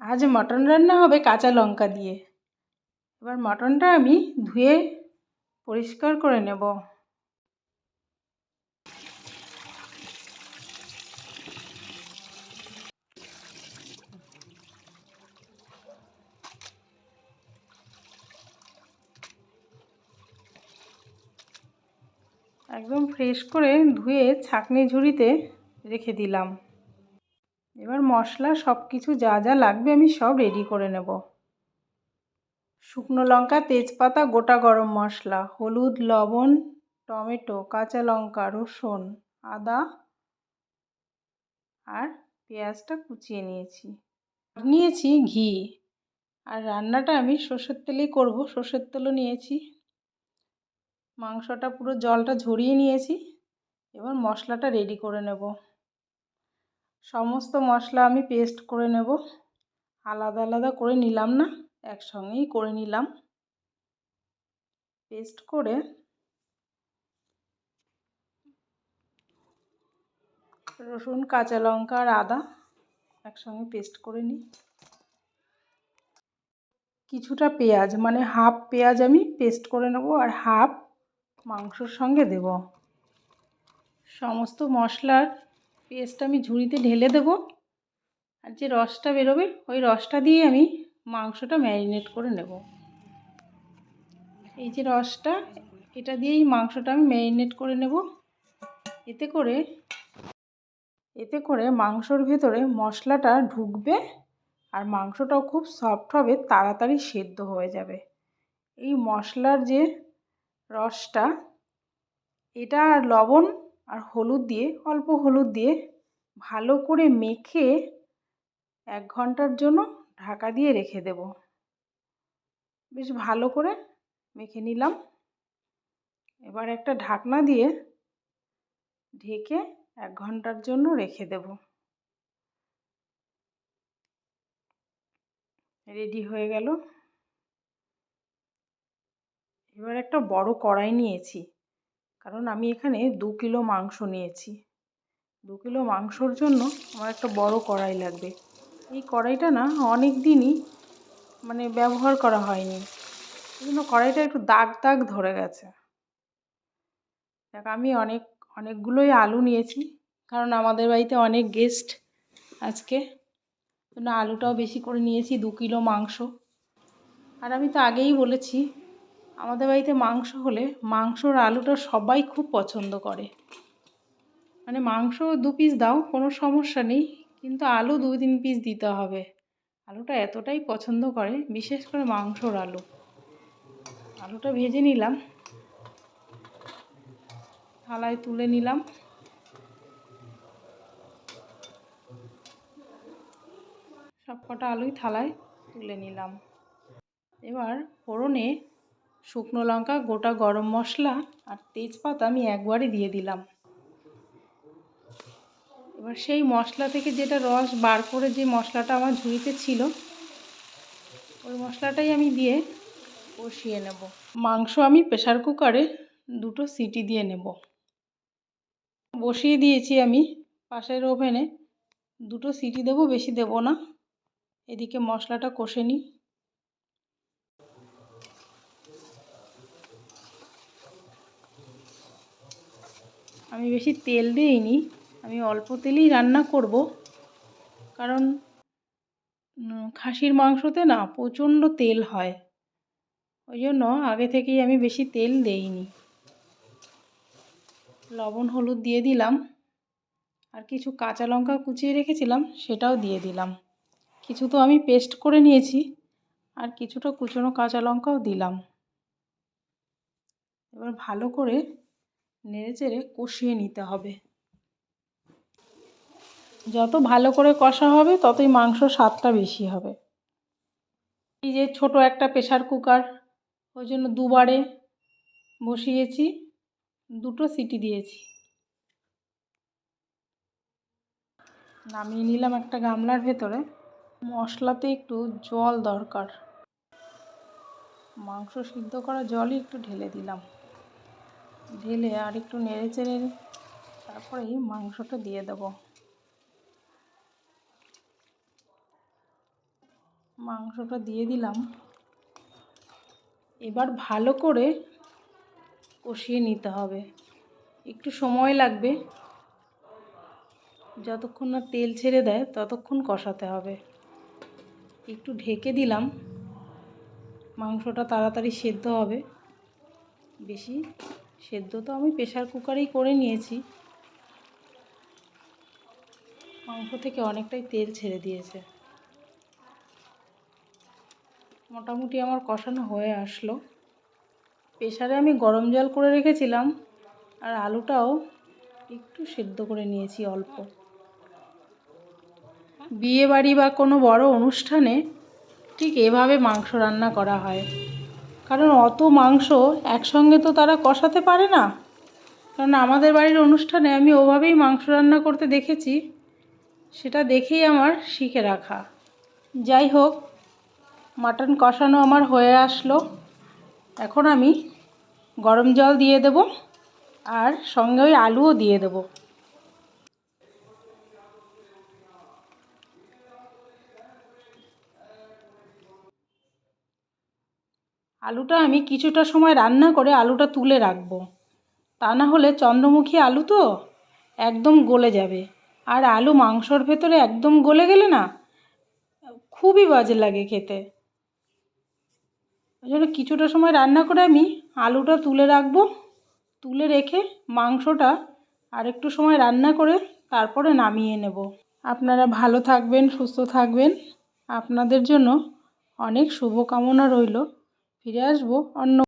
আজ মটন রান্না হবে কাঁচা লঙ্কা দিয়ে। এবার মটনটা আমি ধুয়ে পরিষ্কার করে নেব। একদম ফ্রেশ করে ধুয়ে ছাঁকনি ঝুড়িতে রেখে দিলাম। এবার মশলা সব কিছু যা যা লাগবে আমি সব রেডি করে নেব। শুকনো লঙ্কা, তেজপাতা, গোটা গরম মশলা, হলুদ, লবণ, টমেটো, কাঁচা লঙ্কা, রসুন, আদা আর পেঁয়াজটা কুচিয়ে নিয়েছি। নিয়েছি ঘি। আর রান্নাটা আমি সর্ষের তেলেই করব, সর্ষের তেলও নিয়েছি। মাংসটা পুরো জলটা ঝরিয়ে নিয়েছি। এবার মশলাটা রেডি করে নেব। সমস্ত মশলা আমি পেস্ট করে নেব। আলাদা আলাদা করে নিলাম না, একসঙ্গেই করে নিলাম। পেস্ট করে রসুন, কাঁচা লঙ্কা আর আদা একসঙ্গে পেস্ট করে নিই। কিছুটা পেঁয়াজ মানে হাফ পেঁয়াজ আমি পেস্ট করে নেব আর হাফ মাংসর সঙ্গে দেব। সমস্ত মশলার পেস্ট আমি ঝুড়িতে ঢেলে দেব। আর যে রসটা বেরোবে, ওই রসটা দিয়ে আমি মাংসটা ম্যারিনেট করে নেব। এই যে রসটা, এটা দিয়েই মাংসটা আমি ম্যারিনেট করে নেব। এতে করে এতে করে মাংসর ভেতরে মশলাটা ঢুকবে আর মাংসটাও খুব সফট হবে, তাড়াতাড়ি সেদ্ধ হয়ে যাবে। এই মশলার যে রসটা, এটা আর লবণ আর হলুদ দিয়ে, অল্প হলুদ দিয়ে ভালো করে মেখে এক ঘণ্টার জন্য ঢাকা দিয়ে রেখে দেব। বেশ ভালো করে মেখে নিলাম। এবার একটা ঢাকনা দিয়ে ঢেকে এক ঘণ্টার জন্য রেখে দেব। রেডি হয়ে গেল। এবার একটা বড় কড়াই নিয়েছি। কারণ আমি এখানে দু কিলো মাংস নিয়েছি। দু কিলো মাংসর জন্য আমার একটা বড় কড়াই লাগবে। এই কড়াইটা না অনেক দিনই মানে ব্যবহার করা হয়নি। এই জন্য কড়াইটা একটু দাগ দাগ ধরে গেছে। দেখ, আমি অনেক, অনেকগুলোই আলু নিয়েছি। কারণ আমাদের বাড়িতে অনেক গেস্ট আজকে। জন্য আলুটাও বেশি করে নিয়েছি, দু কিলো মাংস। আর আমি তো আগেই বলেছি আমাদের বাড়িতে মাংস হলে মাংসর আলুটা সবাই খুব পছন্দ করে। মানে মাংস দু পিস দাও, কোনো সমস্যা নেই, কিন্তু আলু দু তিন পিস দিতে হবে। আলুটা এতটাই পছন্দ করে, বিশেষ করে মাংসর আলু। আলুটা ভেজে নিলাম। থালায় তুলে নিলাম। সব কটা আলুই থালায় তুলে নিলাম। এবার ফোড়নে শুকনো লঙ্কা, গোটা গরম মশলা আর তেজপাতা আমি একবারে দিয়ে দিলাম। এবার সেই মশলা থেকে যেটা রস বার করে যে মশলাটা আমার ঝুড়িতে ছিল, ওই মশলাটাই আমি দিয়ে কষিয়ে নেব। মাংস আমি প্রেশার কুকারে দুটো সিটি দিয়ে নেব। বসিয়ে দিয়েছি আমি, পাশের ওভেনে দুটো সিটি দেবো, বেশি দেব না। এদিকে মশলাটা কষে নিই। আমি বেশি তেল দিইনি, আমি অল্প তেলেই রান্না করব। কারণ খাসির মাংসতে না প্রচণ্ড তেল হয়। ওই জন্য আগে থেকেই আমি বেশি তেল দেইনি। লবণ, হলুদ দিয়ে দিলাম। আর কিছু কাঁচা লঙ্কা কুচিয়ে রেখেছিলাম, সেটাও দিয়ে দিলাম। কিছু তো আমি পেস্ট করে নিয়েছি, আর কিছুটা কুচনো কাঁচা লঙ্কাও দিলাম। এবার ভালো করে নেড়ে চেড়ে কষিয়ে নিতে হবে। যত ভালো করে কষা হবে, ততই মাংস স্বাদটা বেশি হবে। এই যে ছোট একটা প্রেশার কুকার ওই জন্য দুবারে বসিয়েছি, দুটো সিটি দিয়েছি। নামিয়ে নিলাম একটা গামলার ভেতরে। মশলাতে একটু জল দরকার। মাংস সিদ্ধ করা জলই একটু ঢেলে দিলাম। ঢেলে আর একটু নেড়ে চেড়ে তারপরেই মাংসটা দিয়ে দেবো। মাংসটা দিয়ে দিলাম। এবার ভালো করে কষিয়ে নিতে হবে। একটু সময় লাগবে। যতক্ষণ না তেল ছেড়ে দেয় ততক্ষণ কষাতে হবে। একটু ঢেকে দিলাম। মাংসটা তাড়াতাড়ি সেদ্ধ হবে। বেশি সেদ্ধ তো আমি প্রেশার কুকারেই করে নিয়েছি। মাংস থেকে অনেকটাই তেল ছেড়ে দিয়েছে। মোটামুটি আমার কষানো হয়ে আসলো। প্রেশারে আমি গরম জল করে রেখেছিলাম আর আলুটাও একটু সেদ্ধ করে নিয়েছি অল্প। বিয়ে বাড়ি বা কোনো বড় অনুষ্ঠানে ঠিক এভাবে মাংস রান্না করা হয়। কারণ অত মাংস একসঙ্গে তো তারা কষাতে পারে না। কারণ আমাদের বাড়ির অনুষ্ঠানে আমি ওভাবেই মাংস রান্না করতে দেখেছি, সেটা দেখেই আমার শিখে রাখা। যাই হোক, মাটন কষানো আমার হয়ে আসলো। এখন আমি গরম জল দিয়ে দেব আর সঙ্গে ওই আলুও দিয়ে দেব। আলুটা আমি কিছুটা সময় রান্না করে আলুটা তুলে রাখব। তা না হলে চন্দ্রমুখী আলু তো একদম গলে যাবে। আর আলু মাংসর ভেতরে একদম গলে গেলে না, খুবই বাজে লাগে খেতে। ওই জন্য কিছুটা সময় রান্না করে আমি আলুটা তুলে রাখব, তুলে রেখে মাংসটা আর একটু সময় রান্না করে তারপরে নামিয়ে নেব। আপনারা ভালো থাকবেন, সুস্থ থাকবেন। আপনাদের জন্য অনেক শুভকামনা রইল। ফিরে আসব অন্য